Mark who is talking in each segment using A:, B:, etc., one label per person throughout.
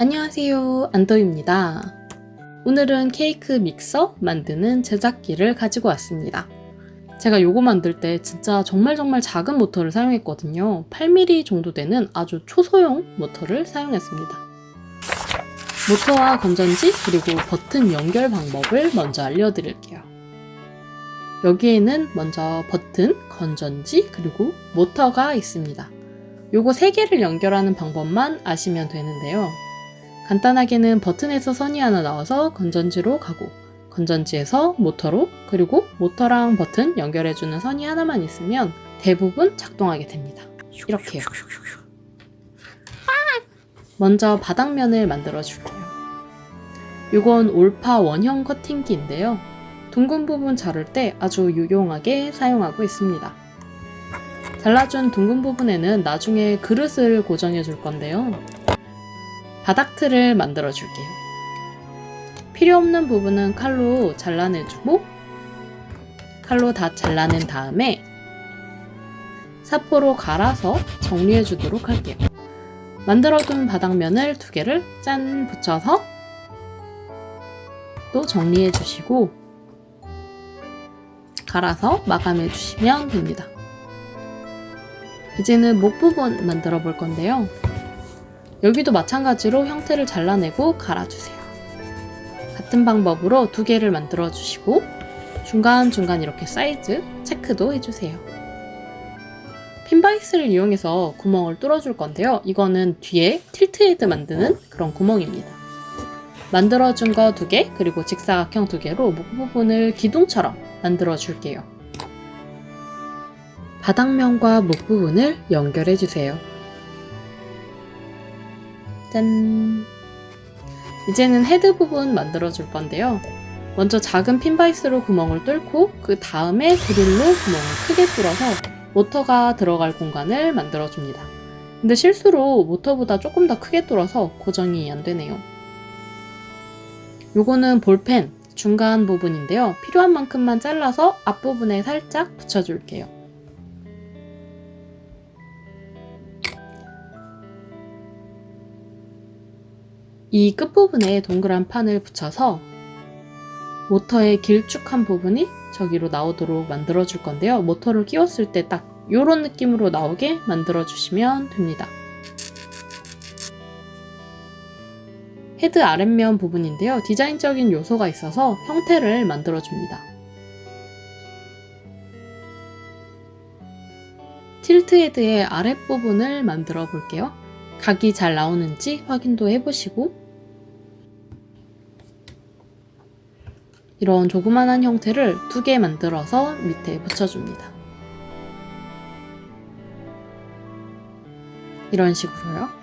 A: 안녕하세요. 안도입니다. 오늘은 케이크 믹서 만드는 제작기를 가지고 왔습니다. 제가 요거 만들 때 진짜 정말 정말 작은 모터를 사용했거든요. 8mm 정도 되는 아주 초소형 모터를 사용했습니다. 모터와 건전지 그리고 버튼 연결 방법을 먼저 알려드릴게요. 여기에는 먼저 버튼, 건전지 그리고 모터가 있습니다. 요거 세 개를 연결하는 방법만 아시면 되는데요. 간단하게는 버튼에서 선이 하나 나와서 건전지로 가고 건전지에서 모터로 그리고 모터랑 버튼 연결해주는 선이 하나만 있으면 대부분 작동하게 됩니다. 이렇게요. 먼저 바닥면을 만들어 줄게요. 이건 올파 원형 커팅기인데요. 둥근 부분 자를 때 아주 유용하게 사용하고 있습니다. 잘라준 둥근 부분에는 나중에 그릇을 고정해 줄 건데요. 바닥 틀을 만들어 줄게요. 필요 없는 부분은 칼로 잘라내주고 칼로 다 잘라낸 다음에 사포로 갈아서 정리해 주도록 할게요. 만들어둔 바닥면을 두 개를 짠 붙여서 또 정리해 주시고 갈아서 마감해 주시면 됩니다. 이제는 목 부분 만들어 볼 건데요. 여기도 마찬가지로 형태를 잘라내고 갈아주세요. 같은 방법으로 두 개를 만들어 주시고 중간중간 이렇게 사이즈 체크도 해주세요. 핀바이스를 이용해서 구멍을 뚫어줄 건데요. 이거는 뒤에 틸트 헤드 만드는 그런 구멍입니다. 만들어준 거 두 개, 그리고 직사각형 두 개로 목 부분을 기둥처럼 만들어 줄게요. 바닥면과 목 부분을 연결해 주세요. 짠! 이제는 헤드 부분 만들어 줄 건데요. 먼저 작은 핀바이스로 구멍을 뚫고 그 다음에 드릴로 구멍을 크게 뚫어서 모터가 들어갈 공간을 만들어 줍니다. 근데 실수로 모터보다 조금 더 크게 뚫어서 고정이 안 되네요. 요거는 볼펜 중간 부분인데요. 필요한 만큼만 잘라서 앞부분에 살짝 붙여줄게요. 이 끝부분에 동그란 판을 붙여서 모터의 길쭉한 부분이 저기로 나오도록 만들어 줄 건데요. 모터를 끼웠을 때 딱 이런 느낌으로 나오게 만들어 주시면 됩니다. 헤드 아랫면 부분인데요. 디자인적인 요소가 있어서 형태를 만들어 줍니다. 틸트 헤드의 아랫부분을 만들어 볼게요. 각이 잘 나오는지 확인도 해보시고 이런 조그만한 형태를 두 개 만들어서 밑에 붙여줍니다. 이런 식으로요.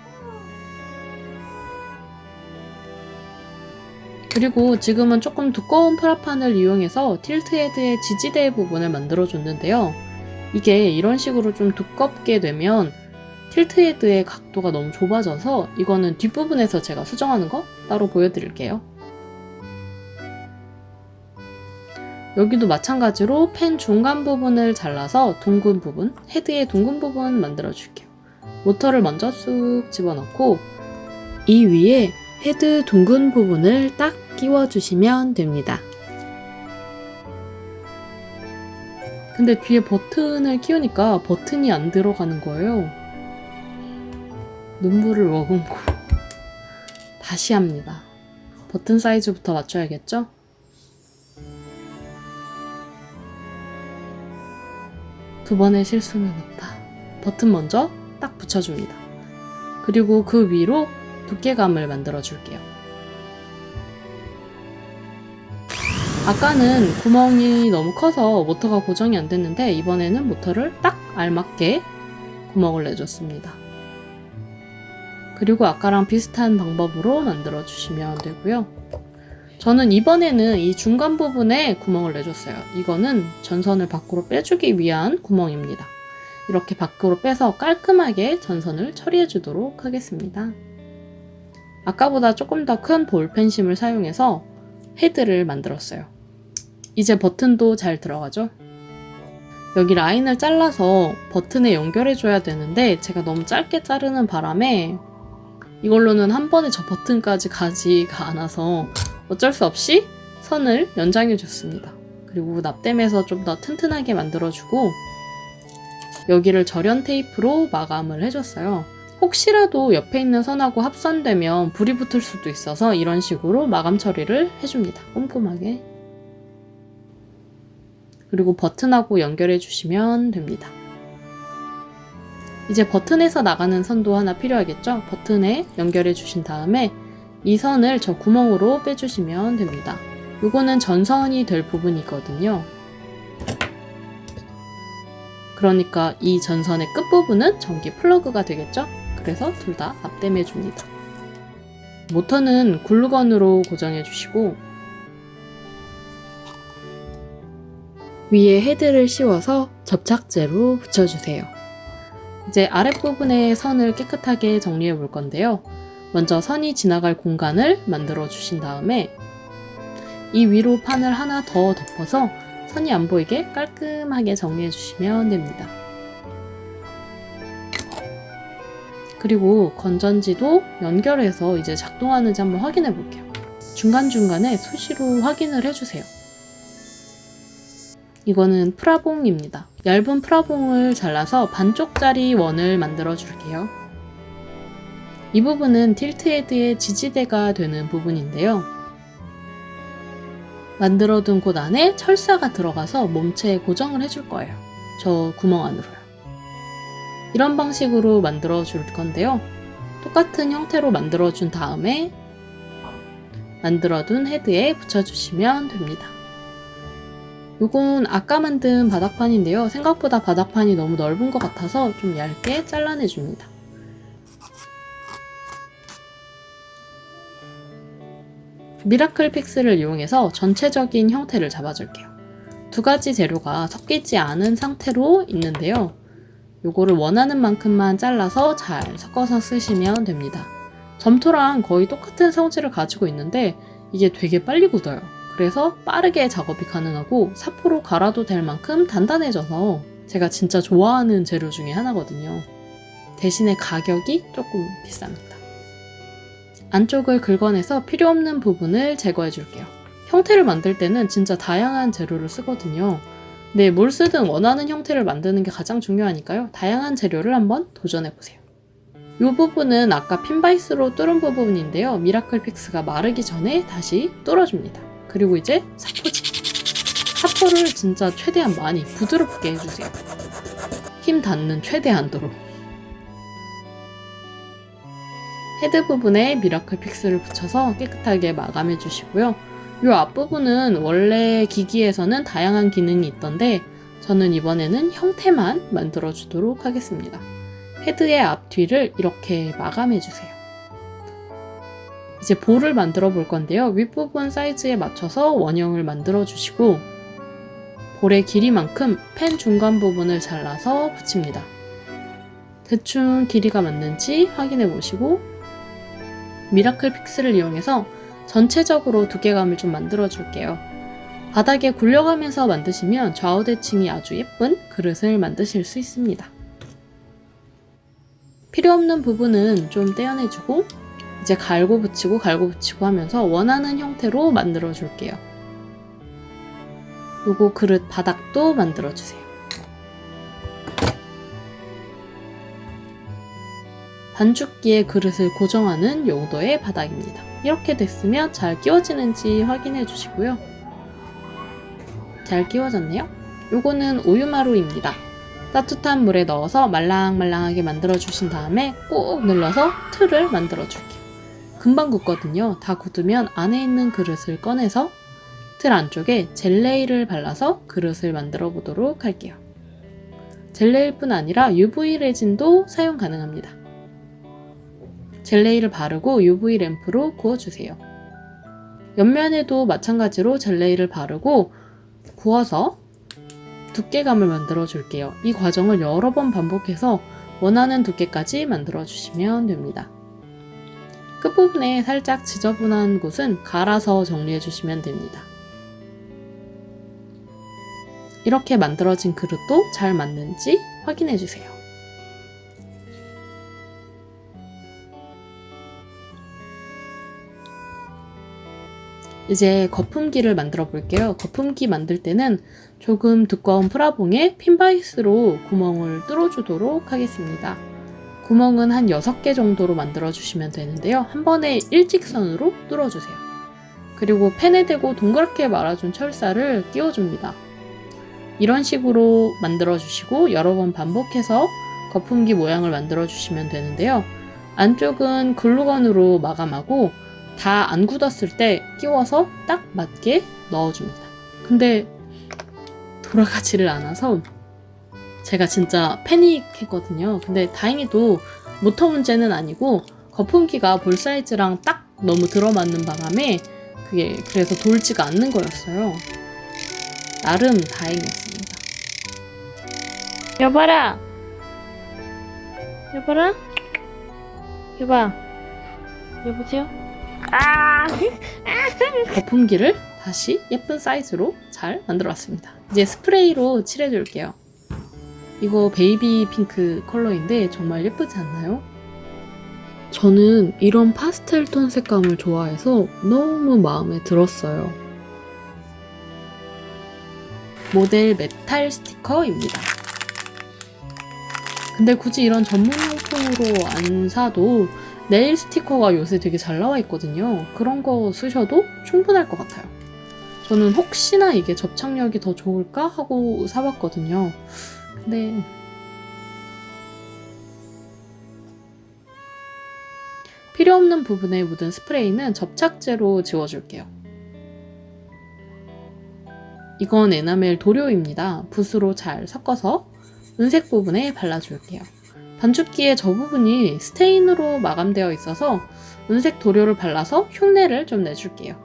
A: 그리고 지금은 조금 두꺼운 프라판을 이용해서 틸트 헤드의 지지대 부분을 만들어 줬는데요. 이게 이런 식으로 좀 두껍게 되면 틸트 헤드의 각도가 너무 좁아져서 이거는 뒷부분에서 제가 수정하는 거 따로 보여드릴게요. 여기도 마찬가지로 펜 중간 부분을 잘라서 둥근 부분, 헤드의 둥근 부분 만들어 줄게요. 모터를 먼저 쑥 집어넣고 이 위에 헤드 둥근 부분을 딱 끼워주시면 됩니다. 근데 뒤에 버튼을 끼우니까 버튼이 안 들어가는 거예요. 눈물을 머금고 다시 합니다. 버튼 사이즈부터 맞춰야겠죠? 두 번의 실수는 없다. 버튼 먼저 딱 붙여줍니다. 그리고 그 위로 두께감을 만들어 줄게요. 아까는 구멍이 너무 커서 모터가 고정이 안 됐는데 이번에는 모터를 딱 알맞게 구멍을 내줬습니다. 그리고 아까랑 비슷한 방법으로 만들어 주시면 되고요. 저는 이번에는 이 중간 부분에 구멍을 내줬어요. 이거는 전선을 밖으로 빼주기 위한 구멍입니다. 이렇게 밖으로 빼서 깔끔하게 전선을 처리해 주도록 하겠습니다. 아까보다 조금 더 큰 볼펜심을 사용해서 헤드를 만들었어요. 이제 버튼도 잘 들어가죠? 여기 라인을 잘라서 버튼에 연결해줘야 되는데 제가 너무 짧게 자르는 바람에 이걸로는 한 번에 저 버튼까지 가지가 않아서 어쩔 수 없이 선을 연장해줬습니다. 그리고 납땜해서 좀 더 튼튼하게 만들어주고 여기를 절연 테이프로 마감을 해줬어요. 혹시라도 옆에 있는 선하고 합선되면 불이 붙을 수도 있어서 이런 식으로 마감 처리를 해줍니다. 꼼꼼하게. 그리고 버튼하고 연결해 주시면 됩니다. 이제 버튼에서 나가는 선도 하나 필요하겠죠? 버튼에 연결해 주신 다음에 이 선을 저 구멍으로 빼주시면 됩니다. 이거는 전선이 될 부분이거든요. 그러니까 이 전선의 끝부분은 전기 플러그가 되겠죠? 그래서 둘 다 납땜해 줍니다. 모터는 글루건으로 고정해 주시고 위에 헤드를 씌워서 접착제로 붙여주세요. 이제 아랫부분에 선을 깨끗하게 정리해 볼 건데요. 먼저 선이 지나갈 공간을 만들어 주신 다음에 이 위로 판을 하나 더 덮어서 선이 안 보이게 깔끔하게 정리해 주시면 됩니다. 그리고 건전지도 연결해서 이제 작동하는지 한번 확인해 볼게요. 중간중간에 수시로 확인을 해주세요. 이거는 프라봉입니다. 얇은 프라봉을 잘라서 반쪽짜리 원을 만들어 줄게요. 이 부분은 틸트 헤드의 지지대가 되는 부분인데요. 만들어둔 곳 안에 철사가 들어가서 몸체에 고정을 해줄 거예요. 저 구멍 안으로요. 이런 방식으로 만들어 줄 건데요. 똑같은 형태로 만들어 준 다음에 만들어 둔 헤드에 붙여주시면 됩니다. 이건 아까 만든 바닥판인데요. 생각보다 바닥판이 너무 넓은 것 같아서 좀 얇게 잘라내 줍니다. 미라클 픽스를 이용해서 전체적인 형태를 잡아줄게요. 두 가지 재료가 섞이지 않은 상태로 있는데요. 요거를 원하는 만큼만 잘라서 잘 섞어서 쓰시면 됩니다. 점토랑 거의 똑같은 성질을 가지고 있는데 이게 되게 빨리 굳어요. 그래서 빠르게 작업이 가능하고 사포로 갈아도 될 만큼 단단해져서 제가 진짜 좋아하는 재료 중에 하나거든요. 대신에 가격이 조금 비쌉니다. 안쪽을 긁어내서 필요 없는 부분을 제거해 줄게요. 형태를 만들 때는 진짜 다양한 재료를 쓰거든요. 네, 뭘 쓰든 원하는 형태를 만드는 게 가장 중요하니까요. 다양한 재료를 한번 도전해 보세요. 이 부분은 아까 핀바이스로 뚫은 부분인데요. 미라클 픽스가 마르기 전에 다시 뚫어줍니다. 그리고 이제 사포질. 사포를 진짜 최대한 많이 부드럽게 해주세요. 힘 닿는 최대한도로. 헤드 부분에 미라클 픽스를 붙여서 깨끗하게 마감해 주시고요. 이 앞부분은 원래 기기에서는 다양한 기능이 있던데 저는 이번에는 형태만 만들어 주도록 하겠습니다. 헤드의 앞뒤를 이렇게 마감해 주세요. 이제 볼을 만들어 볼 건데요. 윗부분 사이즈에 맞춰서 원형을 만들어 주시고 볼의 길이만큼 펜 중간 부분을 잘라서 붙입니다. 대충 길이가 맞는지 확인해 보시고 미라클 픽스를 이용해서 전체적으로 두께감을 좀 만들어 줄게요. 바닥에 굴려가면서 만드시면 좌우 대칭이 아주 예쁜 그릇을 만드실 수 있습니다. 필요 없는 부분은 좀 떼어내주고 이제 갈고 붙이고 갈고 붙이고 하면서 원하는 형태로 만들어 줄게요. 요거 그릇 바닥도 만들어 주세요. 반죽기에 그릇을 고정하는 용도의 바닥입니다. 이렇게 됐으면 잘 끼워지는지 확인해 주시고요. 잘 끼워졌네요. 요거는 우유마루입니다. 따뜻한 물에 넣어서 말랑말랑하게 만들어 주신 다음에 꾹 눌러서 틀을 만들어 줄게요. 금방 굳거든요. 다 굳으면 안에 있는 그릇을 꺼내서 틀 안쪽에 젤레이를 발라서 그릇을 만들어 보도록 할게요. 젤레일 뿐 아니라 UV 레진도 사용 가능합니다. 젤레이를 바르고 UV 램프로 구워주세요. 옆면에도 마찬가지로 젤레이를 바르고 구워서 두께감을 만들어 줄게요. 이 과정을 여러 번 반복해서 원하는 두께까지 만들어 주시면 됩니다. 끝부분에 살짝 지저분한 곳은 갈아서 정리해 주시면 됩니다. 이렇게 만들어진 그릇도 잘 맞는지 확인해 주세요. 이제 거품기를 만들어 볼게요. 거품기 만들 때는 조금 두꺼운 프라봉에 핀바이스로 구멍을 뚫어주도록 하겠습니다. 구멍은 한 6개 정도로 만들어 주시면 되는데요. 한 번에 일직선으로 뚫어주세요. 그리고 팬에 대고 동그랗게 말아준 철사를 끼워줍니다. 이런 식으로 만들어 주시고 여러 번 반복해서 거품기 모양을 만들어 주시면 되는데요. 안쪽은 글루건으로 마감하고 다 안 굳었을 때 끼워서 딱 맞게 넣어줍니다. 근데 돌아가지를 않아서 제가 진짜 패닉했거든요. 근데 다행히도 모터 문제는 아니고 거품기가 볼 사이즈랑 딱 너무 들어맞는 바람에 그게 그래서 돌지가 않는 거였어요. 나름 다행이었습니다. 여봐라! 여봐라? 여봐. 여보세요? 아! 거품기를 다시 예쁜 사이즈로 잘 만들어 왔습니다. 이제 스프레이로 칠해줄게요. 이거 베이비 핑크 컬러인데 정말 예쁘지 않나요? 저는 이런 파스텔 톤 색감을 좋아해서 너무 마음에 들었어요. 모델 메탈 스티커입니다. 근데 굳이 이런 전문 용품으로 안 사도 네일 스티커가 요새 되게 잘 나와 있거든요. 그런 거 쓰셔도 충분할 것 같아요. 저는 혹시나 이게 접착력이 더 좋을까 하고 사봤거든요. 근데 필요 없는 부분에 묻은 스프레이는 접착제로 지워줄게요. 이건 에나멜 도료입니다. 붓으로 잘 섞어서 은색 부분에 발라줄게요. 반죽기의 저 부분이 스테인으로 마감되어 있어서 은색 도료를 발라서 흉내를 좀 내줄게요.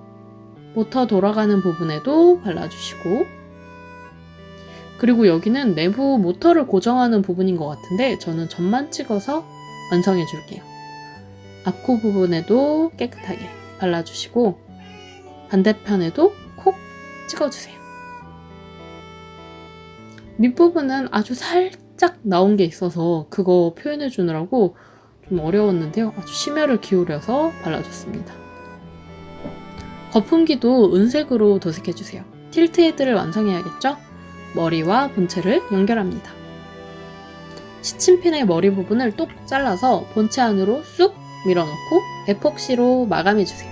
A: 모터 돌아가는 부분에도 발라주시고 그리고 여기는 내부 모터를 고정하는 부분인 것 같은데 저는 점만 찍어서 완성해 줄게요. 앞코 부분에도 깨끗하게 발라주시고 반대편에도 콕 찍어주세요. 밑부분은 아주 살짝 나온 게 있어서 그거 표현해 주느라고 좀 어려웠는데요. 아주 심혈을 기울여서 발라줬습니다. 거품기도 은색으로 도색해 주세요. 틸트 헤드를 완성해야겠죠? 머리와 본체를 연결합니다. 시침핀의 머리 부분을 똑 잘라서 본체 안으로 쑥 밀어넣고 에폭시로 마감해주세요.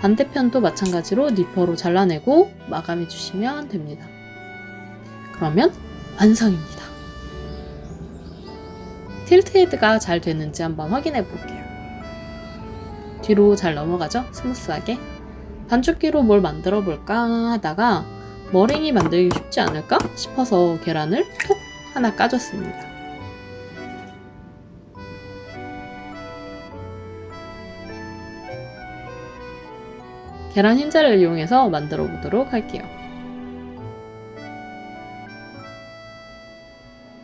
A: 반대편도 마찬가지로 니퍼로 잘라내고 마감해주시면 됩니다. 그러면 완성입니다. 틸트 헤드가 잘 되는지 한번 확인해 볼게요. 뒤로 잘 넘어가죠? 스무스하게. 반죽기로 뭘 만들어 볼까 하다가 머랭이 만들기 쉽지 않을까 싶어서 계란을 톡 하나 까줬습니다. 계란 흰자를 이용해서 만들어 보도록 할게요.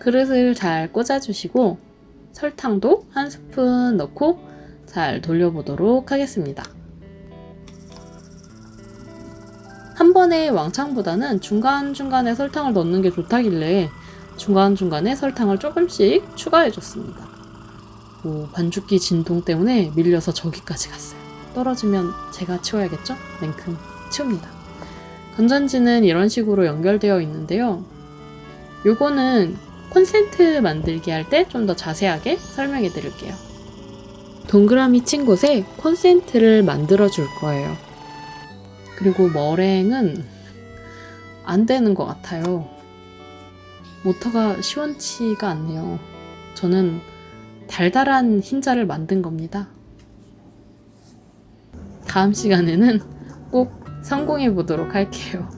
A: 그릇을 잘 꽂아주시고 설탕도 한 스푼 넣고 잘 돌려보도록 하겠습니다. 한 번에 왕창보다는 중간중간에 설탕을 넣는 게 좋다길래 중간중간에 설탕을 조금씩 추가해줬습니다. 오, 반죽기 진동 때문에 밀려서 저기까지 갔어요. 떨어지면 제가 치워야겠죠? 냉큼 치웁니다. 건전지는 이런 식으로 연결되어 있는데요. 요거는 콘센트 만들기 할 때 좀 더 자세하게 설명해 드릴게요. 동그라미 친 곳에 콘센트를 만들어 줄 거예요. 그리고 머랭은 안 되는 것 같아요. 모터가 시원치가 않네요. 저는 달달한 흰자를 만든 겁니다. 다음 시간에는 꼭 성공해 보도록 할게요.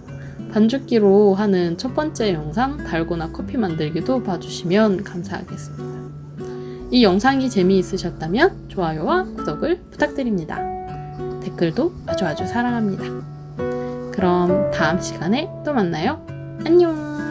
A: 반죽기로 하는 첫 번째 영상 달고나 커피 만들기도 봐주시면 감사하겠습니다. 이 영상이 재미있으셨다면 좋아요와 구독을 부탁드립니다. 댓글도 아주 아주 사랑합니다. 그럼 다음 시간에 또 만나요. 안녕!